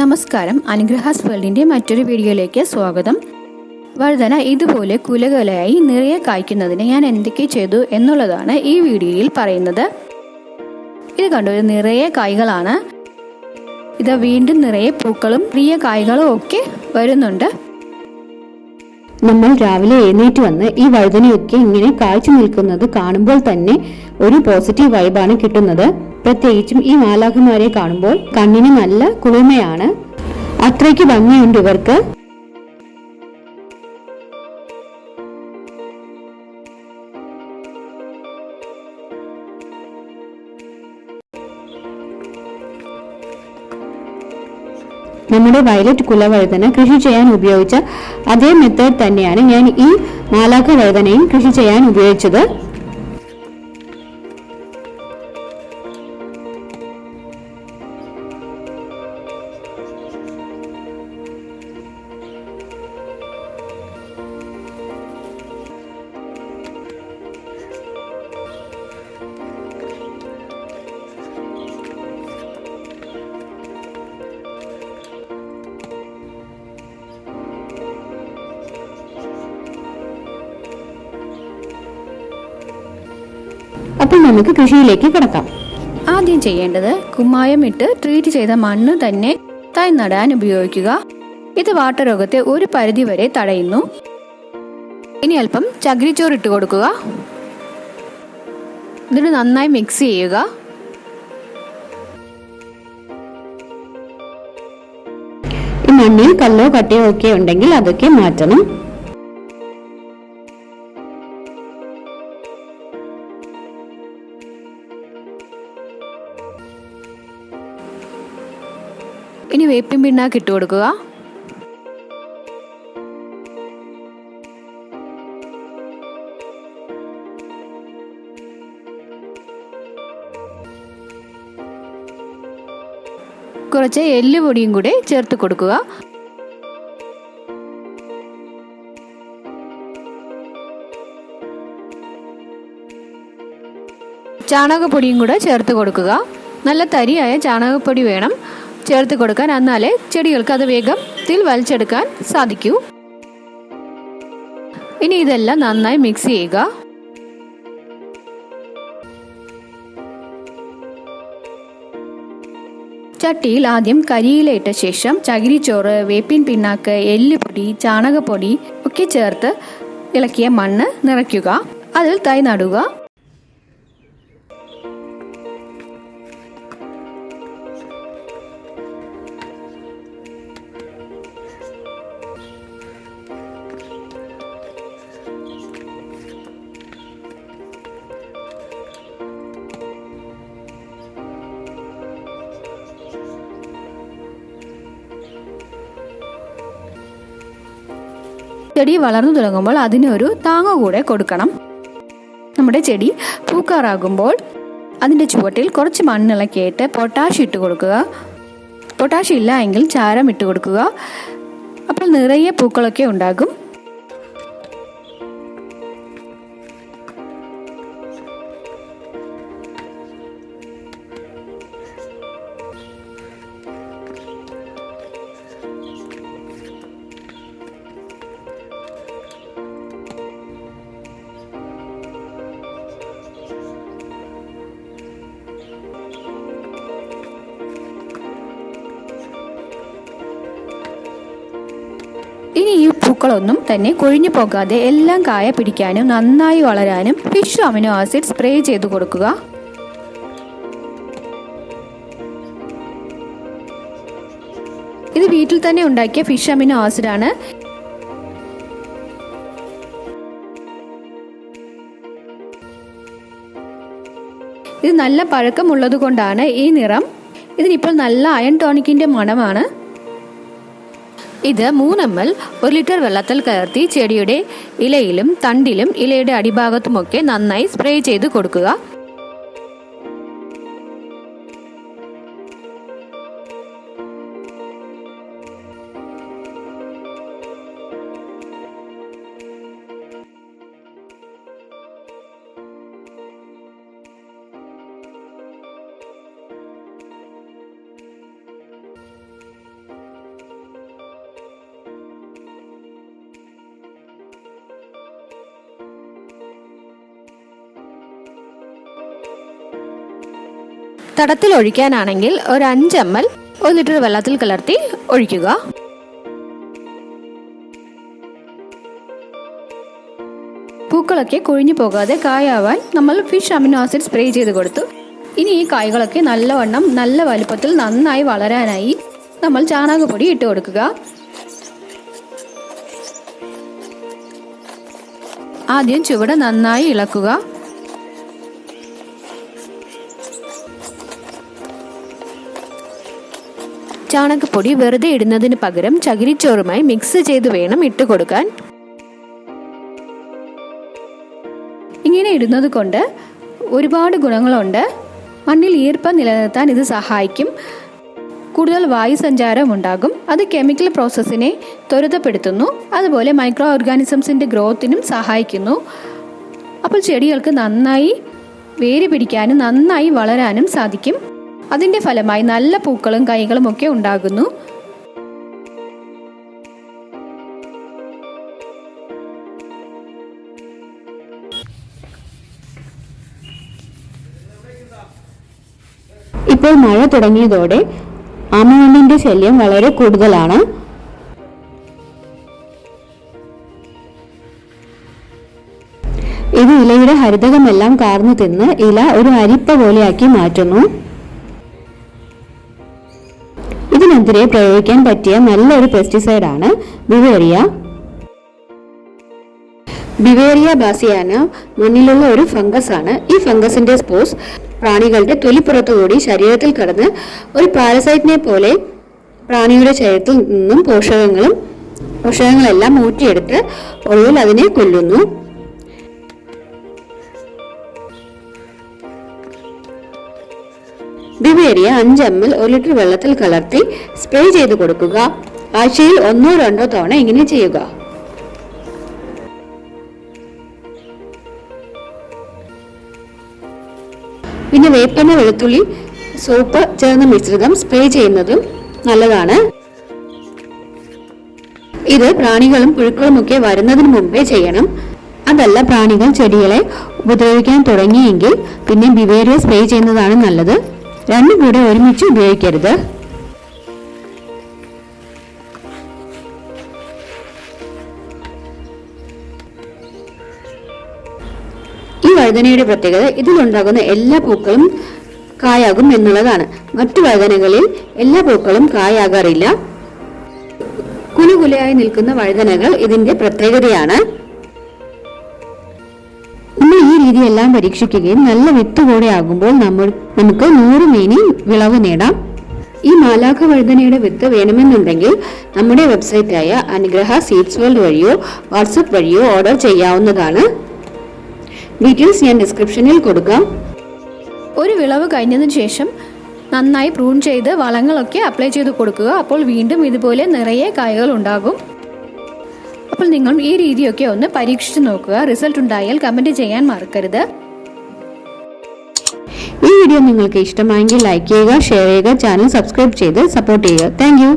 നമസ്കാരം. അനുഗ്രഹാസ് വേൾഡിന്റെ മറ്റൊരു വീഡിയോയിലേക്ക് സ്വാഗതം. വർധന ഇതുപോലെ കുലകുലയായി നിറയെ കായ്ക്കുന്നതിന് ഞാൻ എന്തൊക്കെ ചെയ്തു എന്നുള്ളതാണ് ഈ വീഡിയോയിൽ പറയുന്നത്. ഇത് കണ്ടു? ഒരു നിറയെ കായ്കളാണ്. ഇത് വീണ്ടും നിറയെ പൂക്കളും പ്രിയ കായ്കളും ഒക്കെ വരുന്നുണ്ട്. നമ്മൾ രാവിലെ എഴുന്നേറ്റ് വന്ന് ഈ വഴുതനയൊക്കെ ഇങ്ങനെ കാഴ്ച നിൽക്കുന്നത് കാണുമ്പോൾ തന്നെ ഒരു പോസിറ്റീവ് വൈബാണ് കിട്ടുന്നത്. പ്രത്യേകിച്ചും ഈ മാലാഖമാരെ കാണുമ്പോൾ കണ്ണിന് നല്ല കുളിമയാണ് അത്രയ്ക്ക് ഭംഗിയുണ്ട് ഇവർക്ക്. നമ്മുടെ വയലറ്റ് കുലവഴുതന കൃഷി ചെയ്യാൻ ഉപയോഗിച്ച അതേ മെത്തേഡ് തന്നെയാണ് ഞാൻ ഈ നാലാക്ക വഴുതനയും കൃഷി ചെയ്യാൻ ഉപയോഗിച്ചത്. അപ്പോൾ നമുക്ക് കൃഷിയിലേക്ക് കിടക്കാം. ആദ്യം ചെയ്യേണ്ടത് കുമ്മായം ഇട്ട് ട്രീറ്റ് ചെയ്ത മണ്ണ് തന്നെ തൈ നടാൻ ഉപയോഗിക്കുക. ഇത് വാട്ടരോഗത്തെ ഒരു പരിധി വരെ തടയുന്നു. ഇനി അല്പം ചകിരിച്ചോറ് ഇട്ട് കൊടുക്കുക. എന്നിട്ട് നന്നായി മിക്സ് ചെയ്യുക. ഈ മണ്ണിൽ കല്ലോ കട്ടയോ ഒക്കെ ഉണ്ടെങ്കിൽ അതൊക്കെ മാറ്റണം. ഇനി വേപ്പിൻ പിണ്ണാക്ക് ഇട്ട് കൊടുക്കുക. കുറച്ച് എല്ലുപൊടിയും കൂടെ ചേർത്ത് കൊടുക്കുക. ചാണകപ്പൊടിയും കൂടെ ചേർത്ത് കൊടുക്കുക. നല്ല തരിയായ ചാണകപ്പൊടി വേണം. ചേർത്ത് കൊടുക്കാൻ എന്നാലേ ചെടികൾക്ക് അത് വേഗത്തിൽ വലിച്ചെടുക്കാൻ സാധിക്കൂ. ഇനി ഇതെല്ലാം നന്നായി മിക്സ് ചെയ്യുക. ചട്ടിയിൽ ആദ്യം കരിയില ഇട്ട ശേഷം ചകിരിച്ചോറ് വേപ്പിൻ പിണ്ണാക്ക് എല്ലുപൊടി ചാണകപ്പൊടി ഒക്കെ ചേർത്ത് ഇളക്കിയ മണ്ണ് നിറയ്ക്കുക. അതിൽ തൈ നടുക. ചെടി വളർന്നു തുടങ്ങുമ്പോൾ അതിനൊരു താങ്ങ കൂടെ കൊടുക്കണം. നമ്മുടെ ചെടി പൂക്കാറാകുമ്പോൾ അതിന്റെ ചുവട്ടിൽ കുറച്ച് മണ്ണിളക്കിയിട്ട് പൊട്ടാഷ് ഇട്ട് കൊടുക്കുക. പൊട്ടാഷ് ഇല്ല എങ്കിൽ ചാരം ഇട്ട് കൊടുക്കുക. അപ്പോൾ നിറയെ പൂക്കളൊക്കെ ഉണ്ടാകും. പൂക്കളൊന്നും തന്നെ കൊഴിഞ്ഞു പോകാതെ എല്ലാം കായ പിടിക്കാനും നന്നായി വളരാനും ഫിഷ് അമിനോ ആസിഡ് സ്പ്രേ ചെയ്തു കൊടുക്കുക. ഇത് വീട്ടിൽ തന്നെ ഉണ്ടാക്കിയ ഫിഷ് അമിനോ ആസിഡ് ആണ് ഇത് നല്ല പഴക്കമുള്ളത് കൊണ്ടാണ് ഈ നിറം. ഇതിനിപ്പോൾ നല്ല അയൺ ടോണിക്കിന്റെ മണമാണ്. ഇത് മൂന്ന് എം എൽ ഒരു ലിറ്റർ വെള്ളത്തിൽ കലർത്തി ചെടിയുടെ ഇലയിലും തണ്ടിലും ഇലയുടെ അടിഭാഗത്തുമൊക്കെ നന്നായി സ്പ്രേ ചെയ്ത് കൊടുക്കുക. തടത്തിൽ ഒഴിക്കാനാണെങ്കിൽ ഒരു അഞ്ച് എം എൽ ഒരു ലിറ്റർ വെള്ളത്തിൽ കലർത്തി ഒഴിക്കുക. പൂക്കളൊക്കെ കൊഴിഞ്ഞു പോകാതെ കായാവാൻ നമ്മൾ ഫിഷ് അമിനോ ആസിഡ് സ്പ്രേ ചെയ്ത് കൊടുത്തു. ഇനി ഈ കായ്കളൊക്കെ നല്ലവണ്ണം നല്ല വലുപ്പത്തിൽ നന്നായി വളരാനായി നമ്മൾ ചാണകപ്പൊടി ഇട്ട് കൊടുക്കുക. ആദ്യം ചുവട് നന്നായി ഇളക്കുക. ചാണകപ്പൊടി വെറുതെ ഇടുന്നതിന് പകരം ചകിരിച്ചോറുമായി മിക്സ് ചെയ്ത് വേണം ഇട്ട് കൊടുക്കാൻ. ഇങ്ങനെ ഇടുന്നത് കൊണ്ട് ഒരുപാട് ഗുണങ്ങളുണ്ട്. മണ്ണിൽ ഈർപ്പം നിലനിർത്താൻ ഇത് സഹായിക്കും. കൂടുതൽ വായു സഞ്ചാരം ഉണ്ടാകും. അത് കെമിക്കൽ പ്രോസസ്സിനെ ത്വരിതപ്പെടുത്തുന്നു. അതുപോലെ മൈക്രോ ഓർഗാനിസംസിന്റെ ഗ്രോത്തിനും സഹായിക്കുന്നു. അപ്പോൾ ചെടികൾക്ക് നന്നായി വേര് പിടിക്കാനും നന്നായി വളരാനും സാധിക്കും. അതിന്റെ ഫലമായി നല്ല പൂക്കളും കൈകളും ഒക്കെ ഉണ്ടാകുന്നു. ഇപ്പോൾ മഴ തുടങ്ങിയതോടെ ആമവണ്ണിന്റെ ശല്യം വളരെ കൂടുതലാണ്. ഇത് ഇലയുടെ ഹരിതകമെല്ലാം കാർന്നു തിന്ന് ഇല ഒരു അരിപ്പ പോലെയാക്കി മാറ്റുന്നു. ഇതിനെതിരെ പ്രയോഗിക്കാൻ പറ്റിയ നല്ലൊരു പെസ്റ്റിസൈഡാണ് ബിവേറിയ. ബിവേറിയ ബാസിയാന മണ്ണിലുള്ള ഒരു ഫംഗസ് ആണ് ഈ ഫംഗസിന്റെ സ്പോസ് പ്രാണികളുടെ തൊലിപ്പുറത്തുകൂടി ശരീരത്തിൽ കടന്ന് ഒരു പാരസൈറ്റിനെ പോലെ പ്രാണിയുടെ ശരീരത്തിൽ നിന്നും പോഷകങ്ങളും പോഷകങ്ങളെല്ലാം ഊറ്റിയെടുത്ത് ഒടുവിൽ അതിനെ കൊല്ലുന്നു. ബിവേറിയ അഞ്ച് എം എൽ ഒരു ലിറ്റർ വെള്ളത്തിൽ കലർത്തി സ്പ്രേ ചെയ്ത് കൊടുക്കുക. ആഴ്ചയിൽ ഒന്നോ രണ്ടോ തവണ ഇങ്ങനെ ചെയ്യുക. പിന്നെ വേപ്പെണ്ണ വെളുത്തുള്ളി സോപ്പ് ചേർന്ന മിശ്രിതം സ്പ്രേ ചെയ്യുന്നതും നല്ലതാണ്. ഇത് പ്രാണികളും പുഴുക്കളും ഒക്കെ വരുന്നതിന് മുമ്പേ ചെയ്യണം. അതല്ല പ്രാണികൾ ചെടികളെ ഉപദ്രവിക്കാൻ തുടങ്ങിയെങ്കിൽ പിന്നെ ബിവേരിയ സ്പ്രേ ചെയ്യുന്നതാണ് നല്ലത്. രണ്ടും കൂടെ ഒരുമിച്ച് ഉപയോഗിക്കരുത്. ഈ വഴുതനയുടെ പ്രത്യേകത ഇതിലുണ്ടാകുന്ന എല്ലാ പൂക്കളും കായാകും എന്നുള്ളതാണ്. മറ്റു വഴുതനകളിൽ എല്ലാ പൂക്കളും കായാകാറില്ല. കുലുകുലയായി നിൽക്കുന്ന വഴുതനകൾ ഇതിന്റെ പ്രത്യേകതയാണ്. രീതിയെല്ലാം പരീക്ഷിക്കുകയും നല്ല വിത്ത് കൂടെ ആകുമ്പോൾ നമ്മൾ നമുക്ക് നൂറ് മേനി വിളവ് നേടാം. ഈ മാലാഖ വഴുതനയുടെ വിത്ത് വേണമെന്നുണ്ടെങ്കിൽ നമ്മുടെ വെബ്സൈറ്റായ അനുഗ്രഹ സീഡ്സ് വേൾഡ് വഴിയോ വാട്സപ്പ് വഴിയോ ഓർഡർ ചെയ്യാവുന്നതാണ്. ഡീറ്റെയിൽസ് ഞാൻ ഡിസ്ക്രിപ്ഷനിൽ കൊടുക്കാം. ഒരു വിളവ് കഴിഞ്ഞതിന് ശേഷം നന്നായി പ്രൂൺ ചെയ്ത് വളങ്ങളൊക്കെ അപ്ലൈ ചെയ്ത് കൊടുക്കുക. അപ്പോൾ വീണ്ടും ഇതുപോലെ നിറയെ കായകൾ ഉണ്ടാകും. അപ്പോൾ നിങ്ങൾ ഈ രീതിയൊക്കെ ഒന്ന് പരീക്ഷിച്ചു നോക്കുക. റിസൾട്ട് ഉണ്ടായാൽ കമന്റ് ചെയ്യാൻ മറക്കരുത്. ഈ വീഡിയോ നിങ്ങൾക്ക് ഇഷ്ടമായെങ്കിൽ ലൈക്ക് ചെയ്യുക ഷെയർ ചെയ്യുക ചാനൽ സബ്സ്ക്രൈബ് ചെയ്ത് സപ്പോർട്ട് ചെയ്യുക. താങ്ക്